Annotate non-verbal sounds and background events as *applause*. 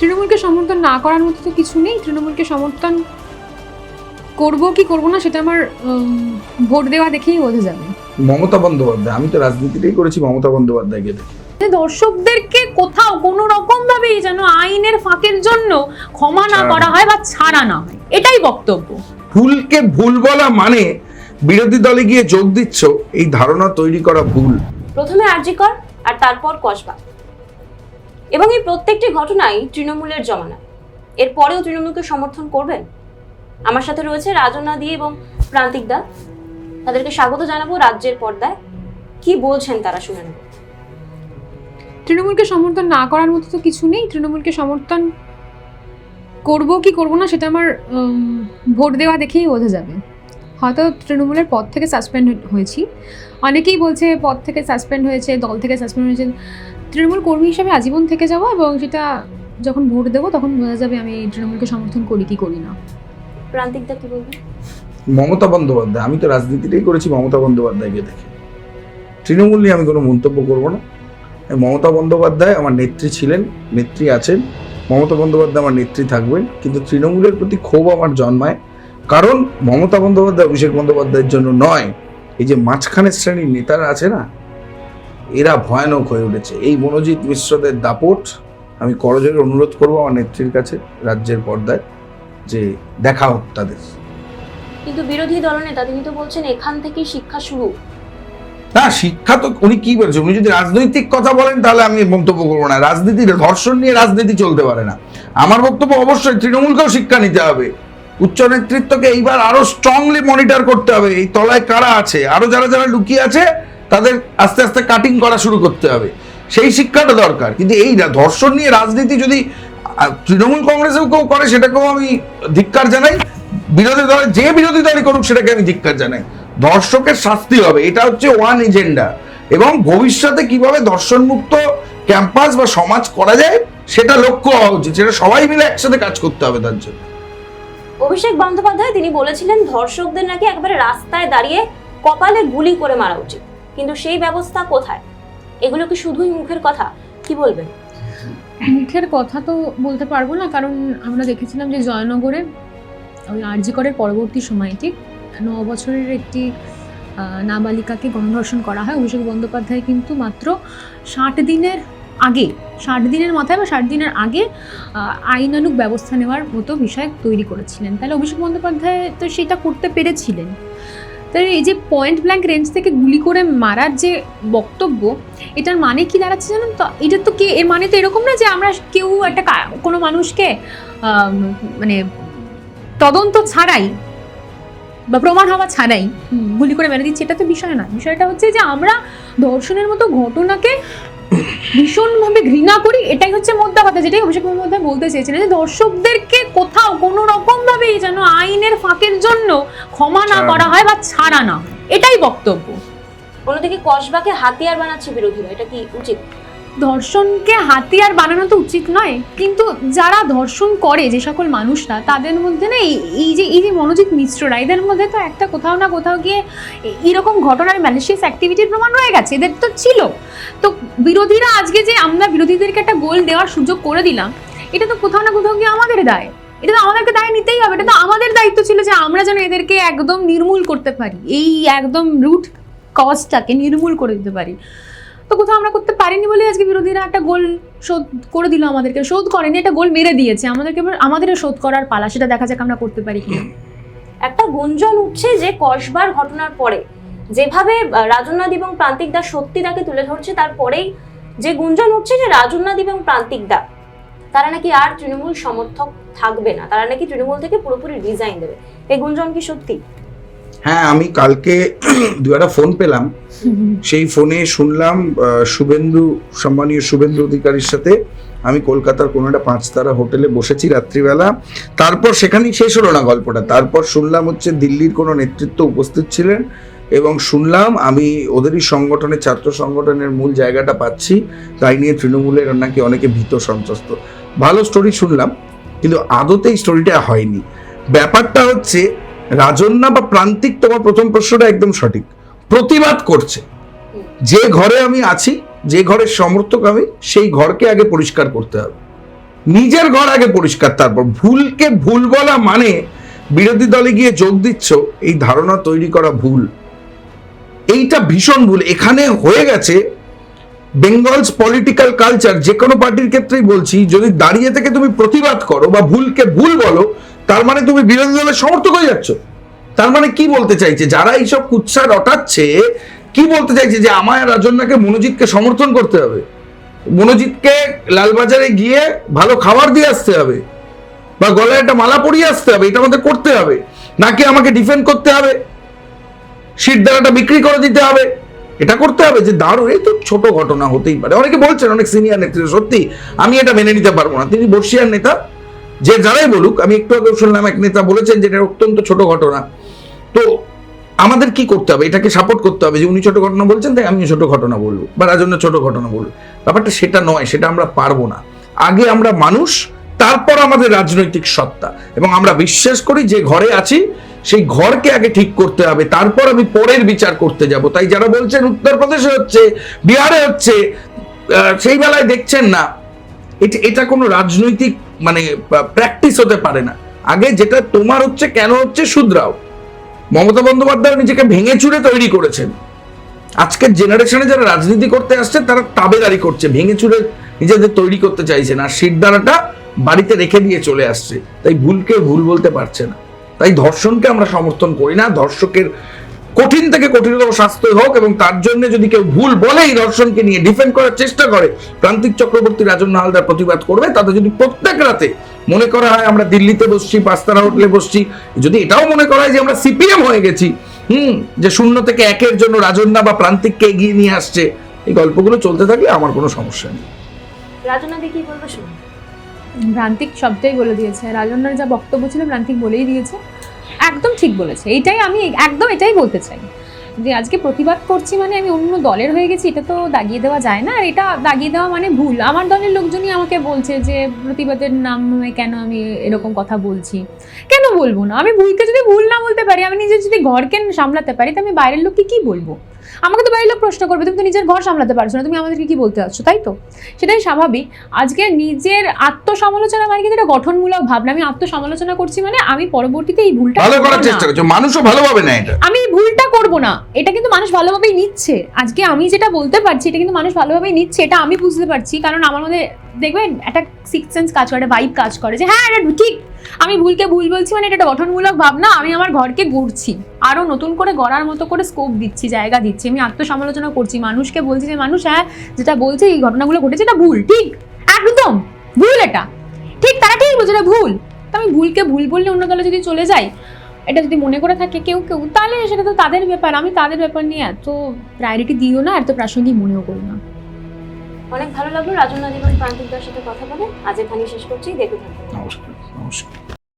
তৃণমূলকে সমর্থন না করার মতো তো কিছু নেই। তৃণমূলকে সমর্থন করব কি করব না সেটা আমার ভোট দেওয়া দেখেই বোঝা যাবে। মমতা বন্দ্যোপাধ্যায় আমি তো রাজনীতিটাই করেছি মমতা বন্দ্যোপাধ্যায়কে দেখে। দর্শকদেরকে কোথাও কোনো রকম ভাবেই যেন আইনের ফাঁকের জন্য ক্ষমা না করা হয় বা ছাড়া না হয়। এটাই বক্তব্য। ভুলকে ভুল বলা মানে বিরোধী দলে গিয়ে যোগ দিচ্ছ এই ধারণা তৈরি করা ভুল। প্রথমে আরজিকর আর তারপর কসবা এবং এই প্রত্যেকটি ঘটনাই তৃণমূলের জমানা এরপরেও তৃণমূলকে সমর্থন করবেন? আমার সাথে রয়েছে রাজনা দি এবং প্রান্তিক দা। তাদেরকে স্বাগত জানাব রাজ্যের পর্দায়। কি বলছেন তারা শুনে নেব তৃণমূলকে সমর্থন না করার মতো তো কিছু নেই। তৃণমূলকে সমর্থন করব কি করব না সেটা আমার ভোট দেওয়া দেখেই বোঝা যাবে। হয়তো তৃণমূলের পদ থেকে সাসপেন্ড হয়েছি। অনেকেই বলছে পদ থেকে সাসপেন্ড হয়েছে, দল থেকে সাসপেন্ড হয়েছে। তৃণমূল কর্মী হিসেবে আজীবন থেকে যাব এবং সেটা যখন ভোট দেবো তখন বোঝা যাবে আমি তৃণমূলকে সমর্থন করি কি করি না। প্রান্তিক দা কি বলবেন মমতা বন্দ্যোপাধ্যায় আমি তো রাজনীতিটাই করেছি মমতা বন্দ্যোপাধ্যায়কে দেখে। তৃণমূল নিয়ে আমি কোনো মন্তব্য করব না। মমতা বন্দ্যোপাধ্যায় আমার নেত্রী ছিলেন নেত্রী আছেন। মমতা বন্দ্যোপাধ্যায় আমার নেত্রী থাকবেন কিন্তু তৃণমূলের প্রতি ক্ষোভ আমার জন্মায়। কারণ মমতা বন্দ্যোপাধ্যায় অভিষেক বন্দ্যোপাধ্যায়ের জন্য নয় এই যে মাঝখানের শ্রেণির নেতারা আছে না এরা ভয়ানক হয়ে উঠেছে। এই মনোজিৎ মিশ্রদের দাপট আমি করজোরে অনুরোধ করব আমার নেত্রীর কাছে রাজ্যের পর্দায় যে দেখা হোক তাদের। কিন্তু বিরোধী দলনেতা তিনি তো বলছেন এখান থেকেই শিক্ষা শুরু। না শিক্ষা তো উনি কি বলছেন? উনি যদি রাজনৈতিক কথা বলেন তাহলে আমি মন্তব্য করব না। রাজনীতি ধর্ষণ নিয়ে রাজনীতি চলতে পারে না। আমার বক্তব্য অবশ্যই তৃণমূলকেও শিক্ষা নিতে হবে। উচ্চ নেতৃত্বকে এইবার আরও স্ট্রংলি মনিটর করতে হবে। এই তলায় কারা আছে? আরও যারা যারা লুকিয়ে আছে তাদের আস্তে আস্তে কাটিং করা শুরু করতে হবে। সেই শিক্ষাটা দরকার। কিন্তু এই ধর্ষণ নিয়ে রাজনীতি যদি তৃণমূল কংগ্রেসেও কেউ করে, সেটাকেও আমি ধিক্কার জানাই। বিরোধী দলে, যে বিরোধী দলই করুক, সেটাকে আমি ধিক্কার জানাই। ধর্ষকের শাস্তি হবে। এটা হচ্ছে ওয়ান এজেন্ডা এবং ভবিষ্যতে কীভাবে ধর্ষণ মুক্ত ক্যাম্পাস বা সমাজ করা যায়, সেটা লক্ষ্য হওয়া উচিত। সেটা সবাই মিলে একসাথে কাজ করতে হবে তার জন্য। অভিষেক বন্দ্যোপাধ্যায়, তিনি বলেছিলেন, ধর্ষকদের নাকি একবারে রাস্তায় দাঁড়িয়ে কপালে গুলি করে মারা উচিত। কিন্তু সেই ব্যবস্থা কোথায়? এগুলো কি শুধুই মুখের কথা? কি বলবেন? মুখের কথা তো বলতে পারব না কারণ আমরা দেখেছিলাম যে জয়নগরে ওই আরজিকরের পরবর্তী সময় ঠিক ন বছরের একটি নাবালিকাকে গণধর্ষণ করা হয়। অভিষেক বন্দ্যোপাধ্যায় কিন্তু মাত্র ষাট দিনের আগে ষাট দিনের মাথায় বা ষাট দিনের আগে আহ, আইনানুগ ব্যবস্থা নেওয়ার মতো বিষয় তৈরি করেছিলেন। তাহলে অভিষেক বন্দ্যোপাধ্যায় তো সেটা করতে পেরেছিলেন। তাই এই যে পয়েন্ট ব্ল্যাঙ্ক রেঞ্জ থেকে গুলি করে মারার যে বক্তব্য এটার মানে কি দাঁড়াচ্ছে জানেন? তো এটা তো কে এর মানে তো এরকম না যে আমরা কেউ একটা কোনো মানুষকে মানে তদন্ত ছাড়াই বা প্রমাণ হওয়া ছাড়াই গুলি করে মেরে দিচ্ছি। এটা তো বিষয় না। বিষয়টা হচ্ছে যে আমরা ধর্ষণের মতো ঘটনাকে ভীষণভাবে ঘৃণা করি এটাই হচ্ছে মোদ্দা কথা যেটাই অভিষেক বন্দ্যোপাধ্যায় বলতে চেয়েছিলেন যে দর্শকদেরকে কোথাও কোনো রকম ভাবে যেন আইনের ফাঁকের জন্য ক্ষমা না করা হয় বা ছাড়া না। এটাই বক্তব্য। অন্যদিকে কসবাকে হাতিয়ার বানাচ্ছে বিরোধীরা এটা কি উচিত? ধর্ষণকে হাতিয়ার বানানো তো উচিত নয়। কিন্তু যারা ধর্ষণ করে যে সকল মানুষরা, তাদের মধ্যে না এই- যে এই যে মনোজিৎ মিশ্ররা, এদের মধ্যে তো একটা কোথাও না কোথাও গিয়ে এরকম ঘটনার ম্যালিশিয়াস অ্যাক্টিভিটির প্রমাণ রয়ে গেছে। এদের তো ছিল। তো বিরোধীরা আজকে যে আমরা বিরোধীদেরকে একটা গোল দেওয়ার সুযোগ করে দিলাম, এটা তো কোথাও না কোথাও গিয়ে আমাদের দায়। এটা তো আমাদেরকে দায় নিতেই হবে। এটা তো আমাদের দায়িত্ব ছিল যে আমরা যেন এদেরকে একদম নির্মূল করতে পারি। এই একদম রুট কজটাকে নির্মূল করে দিতে পারি। তো কোথাও আমরা করতে পারিনি বলে আজকে বিরোধীরা একটা গোল শোধ করে দিল আমাদেরকে শোধ করেনি একটা গোল মেরে দিয়েছে। আমাদেরকে আমাদেরও শোধ করার পালা সেটা দেখা যাক আমরা করতে পারি কিনা। একটা গুঞ্জন উঠছে যে কসবার ঘটনার পরে যেভাবে আহ, রাজনাথ এবং প্রান্তিক দা সত্যি তাকে তুলে ধরছে তারপরেই যে গুঞ্জন উঠছে যে রাজনাথ এবং প্রান্তিক দা তারা নাকি আর তৃণমূল সমর্থক থাকবে না তারা নাকি তৃণমূল থেকে পুরোপুরি রিজাইন দেবে। এই গুঞ্জন কি সত্যি? হ্যাঁ আমি কালকে *clears throat* দু একটা ফোন পেলাম। সেই ফোনে শুনলাম শুভেন্দু, সম্মানীয় শুভেন্দু অধিকারীর সাথে আমি কলকাতার কোনো একটা পাঁচতারা হোটেলে বসেছি রাত্রিবেলা। তারপর সেখানেই শেষ হলো না গল্পটা। তারপর শুনলাম হচ্ছে দিল্লির কোনো নেতৃত্ব উপস্থিত ছিলেন এবং শুনলাম আমি ওদেরই সংগঠনের ছাত্র সংগঠনের মূল জায়গাটা পাচ্ছি, তাই নিয়ে তৃণমূলের নাকি অনেকে ভীত সন্ত্রস্ত। ভালো স্টোরি শুনলাম, কিন্তু আদতে এই স্টোরিটা হয়নি। ব্যাপারটা হচ্ছে রাজন্যা বা প্রান্তিক তোমার প্রথম প্রশ্নটা একদম সঠিক। প্রতিবাদ করছে। যে ঘরে আমি আছি, যে ঘরের সমর্থক আমি, সেই ঘরকে আগে পরিষ্কার করতে হবে। নিজের ঘর আগে পরিষ্কার, তারপর ভুলকে ভুল বলা মানে বিরোধী দলে গিয়ে যোগ দিচ্ছ, এই ধারণা তৈরি করা ভুল। এইটা ভীষণ ভুল। এখানে হয়ে গেছে বেঙ্গলস পলিটিক্যাল কালচার, যে কোনো পার্টির ক্ষেত্রেই বলছি, যদি দাঁড়িয়ে থেকে তুমি প্রতিবাদ করো বা ভুলকে ভুল বলো তার মানে তুমি বিরোধী দলের সমর্থক হয়ে যাচ্ছ। তার মানে কি বলতে চাইছে? যারা এইসব কুৎসা রটাচ্ছে, কি বলতে চাইছে যে আমায় রাজন্যাকে মনোজিৎকে সমর্থন করতে হবে? মনোজিৎকে লালবাজারে গিয়ে ভালো খাবার দিয়ে আসতে হবে বা গলায় একটা মালা পরিয়ে আসতে হবে, এটা আমাদের করতে হবে। নাকি আমাকে ডিফেন্ড করতে হবে? শিরদানাটা বিক্রি করে দিতে হবে? এটা করতে হবে যে দাঁড়ো এই তো ছোট ঘটনা হতেই পারে। অনেকে বলছেন, অনেক সিনিয়র নেত্রী, সত্যি, আমি এটা মেনে নিতে পারব না। তিনি বর্ষিয়ার নেতা যে যারাই বলুক, আমি একটু আগে শুনলাম এক নেতা বলেছেন যে এটা অত্যন্ত ছোট ঘটনা। তো আমাদের কি করতে হবে? এটাকে সাপোর্ট করতে হবে যে উনি ছোট ঘটনা বলছেন, তাই আমিও ছোট ঘটনা বলব বা রাজন্য ছোট ঘটনা বলব। ব্যাপারটা সেটা নয়, সেটা আমরা পারব না। আগে আমরা মানুষ, তারপর আমাদের রাজনৈতিক সত্তা। এবং আমরা বিশ্বাস করি যে ঘরে আছি, সেই ঘরকে আগে ঠিক করতে হবে, তারপর আমি পরের বিচার করতে যাব। তাই যারা বলছেন উত্তরপ্রদেশে হচ্ছে, বিহারে হচ্ছে সেই বেলায় দেখছেন না। এটা এটা কোনো রাজনৈতিক মানে প্র্যাকটিস হতে পারে না। আগে যেটা তোমার হচ্ছে, কেন হচ্ছে, শুধরাও। মমতা বন্দ্যোপাধ্যায় নিজেকে ভেঙে চুরে তৈরি করেছেন। আজকের জেনারেশনে যারা রাজনীতি করতে আসছে, তারা তাবেদারি করছে, ভেঙে চুরে নিজেদের তৈরি করতে চাইছে না। শিরদানাটা বাড়িতে রেখে দিয়ে চলে আসছে। তাই ভুলকে ভুল বলতে পারছে না। তাই ধর্ষণকে আমরা সমর্থন করি না। ধর্ষকের কঠিন থেকে কঠিনতম শাস্তি হোক এবং তার জন্য যদি কেউ ভুল বলে এই ধর্ষণকে নিয়ে ডিফেন্ড করার চেষ্টা করে প্রান্তিক চক্রবর্তী রাজন হালদার প্রতিবাদ করবে তাতে যদি প্রত্যেক রাতে মনে করা হয় আমরা দিল্লিতে বসছি পাঁচতারা হোটেলে বসছি যদি এটাও মনে করা হয় যে আমরা সিপিএম হয়ে গেছি হুম যে শূন্য থেকে একের জন্য রাজন্যা বা প্রান্তিককে এগিয়ে নিয়ে আসছে এই গল্পগুলো চলতে থাকলে আমার কোনো সমস্যা নেই। রাজনাদি কি বলব শুনুন? প্রান্তিক সবটাই বলে দিয়েছে। রাজন্যার যা বক্তব্য ছিল প্রান্তিক বলেই দিয়েছে। একদম ঠিক বলেছে। এটাই আমি একদম এটাই বলতে চাই। যে আজকে প্রতিবাদ করছি মানে আমি অন্য দলের হয়ে গেছি, এটা তো দাগিয়ে দেওয়া যায় না। আর এটা দাগিয়ে দেওয়া মানে ভুল। আমার দলের লোকজনই আমাকে বলছে যে, প্রতিবাদের নামে কেন আমি এরকম কথা বলছি? কেন বলব না? আমি ভুলকে যদি ভুল না বলতে পারি, আমি নিজে যদি ঘরকে সামলাতে পারি, তো আমি বাইরের লোককে কী বলব? আমাকে তো বাইরের লোক প্রশ্ন করবে তুমি তো নিজের ঘর সামলাতে পারছ না তুমি আমাদেরকে কি বলতে চাচ্ছ তাই তো? সেটাই স্বাভাবিক। আজকে নিজের আত্মসমালোচনা মানে কিন্তু এটা গঠনমূলক ভাবনা আমি আত্মসমালোচনা করছি মানে আমি পরবর্তীতে এই ভুলটা ভালো করার চেষ্টা করছ মানুষও ভালোভাবে না এটা। আমি এই ভুলটা করব না এটা কিন্তু মানুষ ভালোভাবেই নিচ্ছে। আজকে আমি যেটা বলতে পারছি এটা কিন্তু মানুষ ভালোভাবেই নিচ্ছে এটা আমি বুঝতে পারছি কারণ আমার মধ্যে দেখবেন একটা সিক্স সেন্স কাজ করে ভাইব কাজ করে যে হ্যাঁ এটা ঠিক, আমি ভুলকে ভুল বলছি মানে এটা একটা গঠনমূলক ভাবনা, আমি আমার ঘরকে গড়ছি। আরও নতুন করে গড়ার মতো করে স্কোপ দিচ্ছি, জায়গা দিচ্ছি, আমি আত্মসমালোচনা করছি, মানুষকে বলছি যে মানুষ হ্যাঁ যেটা বলছে এই ঘটনাগুলো ঘটেছে, এটা ভুল, ঠিক, একদম, ভুল এটা, ঠিক তারা ঠিক বলছে এটা ভুল, তো আমি ভুলকে ভুল বললে অন্য দলে যদি চলে যাই, এটা যদি মনে করে থাকে কেউ কেউ, তাহলে সেটা তো তাদের ব্যাপার, আমি তাদের ব্যাপার নিয়ে এত প্রায়োরিটি দিও না, এত প্রাসঙ্গিক মনেও করি না। অনেক ভালো লাগল। রাজন নাজিবুল প্রান্তিকদার সাথে কথা বলে। আজ এখানেই শেষ করছি। দেখে থাকবেন নমস্কার। নমস্কার।